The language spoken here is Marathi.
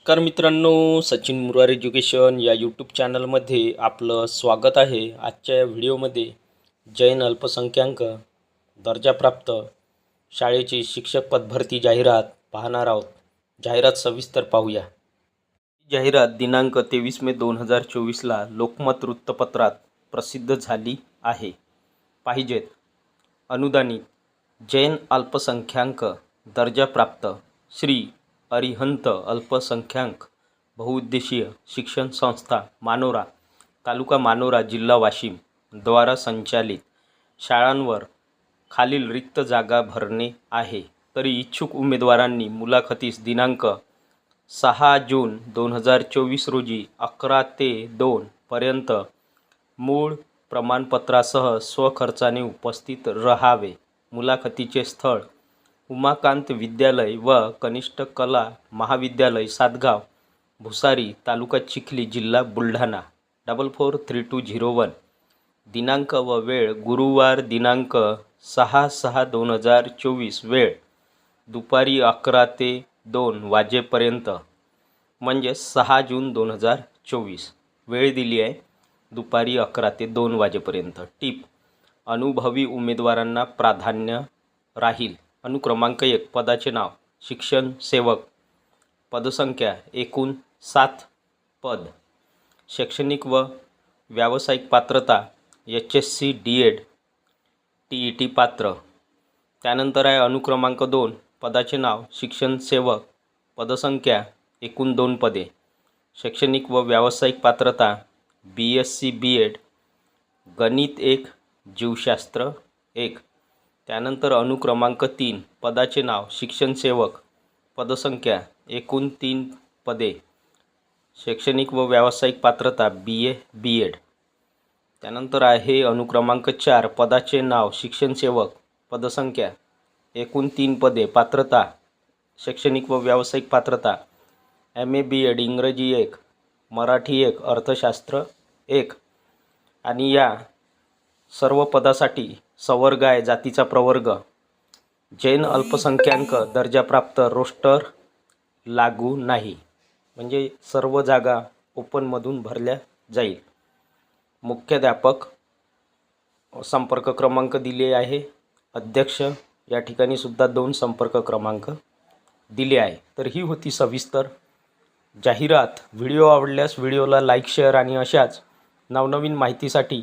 नमस्कार मित्रांनो सचिन मुरार एज्युकेशन या यूट्यूब चॅनलमध्ये आपलं स्वागत आहे आजच्या या व्हिडिओमध्ये. जैन अल्पसंख्याक दर्जाप्राप्त शाळेची शिक्षक पदभरती जाहिरात पाहणार आहोत. जाहिरात सविस्तर पाहूया. जाहिरात दिनांक तेवीस मे दोन हजार चोवीसला लोकमत वृत्तपत्रात प्रसिद्ध झाली आहे. पाहिजेत. अनुदानित जैन अल्पसंख्याक दर्जाप्राप्त श्री अरिहंत अल्पसंख्याक बहुउद्देशीय शिक्षण संस्था मानोरा तालुका मानोरा जिल्हा वाशिम द्वारा संचालित शाळांवर खालील रिक्त जागा भरणे आहे. तरी इच्छुक उमेदवारांनी मुलाखतीस दिनांक सहा जून दोन हजार चोवीस रोजी अकरा ते दोनपर्यंत मूळ प्रमाणपत्रासह स्वखर्चाने उपस्थित रहावे. मुलाखतीचे स्थळ उमाकांत विद्यालय व कनिष्ठ कला महाविद्यालय सातगाव भुसारी तालुका चिखली जिल्हा Buldhana. Double four three two zero one दिनांक व वेळ गुरुवार दिनांक सहा सहा दोन हजार चोवीस वेळ दुपारी अकरा ते दोन वाजेपर्यंत म्हणजे सहा जून दोन हजार चोवीस. वेळ दिली आहे दुपारी अकरा ते दोन वाजेपर्यंत. टीप अनुभवी उमेदवारांना प्राधान्य राहील. अनुक्रमांक एक पदाचे नाव. शिक्षण सेवक. पदसंख्या एकूण सात पद. शैक्षणिक व व्यावसायिक पात्रता H S C D Ed T E T पात्र. त्यानंतर आहे अनुक्रमांक दोन पदाचे नाव. शिक्षण सेवक. पदसंख्या एकूण दोन पदे. शैक्षणिक व व्यावसायिक पात्रता B S C B Ed. गणित एक जीवशास्त्र एक. त्यानंतर अनुक्रमांक तीन पदाचे नाव शिक्षणसेवक पदसंख्या एकूण तीन पदे शैक्षणिक व व्यावसायिक पात्रता बी ए बी एड त्यानंतर आहे अनुक्रमांक चार पदाचे नाव शिक्षणसेवक पदसंख्या एकूण तीन पदे पात्रता शैक्षणिक व व्यावसायिक पात्रता एम ए बी एड इंग्रजी एक मराठी एक अर्थशास्त्र एक. आणि या सर्व पदासाठी सवर्ग आहे जातीचा प्रवर्ग. जैन अल्पसंख्याक दर्जाप्राप्त रोस्टर लागू नाही. म्हणजे सर्व जागा ओपनमधून भरल्या जाईल. मुख्याध्यापक संपर्क क्रमांक दिले आहे. अध्यक्ष या ठिकाणी सुद्धा दोन संपर्क क्रमांक दिले आहे. तर ही होती सविस्तर जाहिरात. व्हिडिओ आवडल्यास व्हिडिओला लाईक शेअर आणि अशाच नवनवीन माहितीसाठी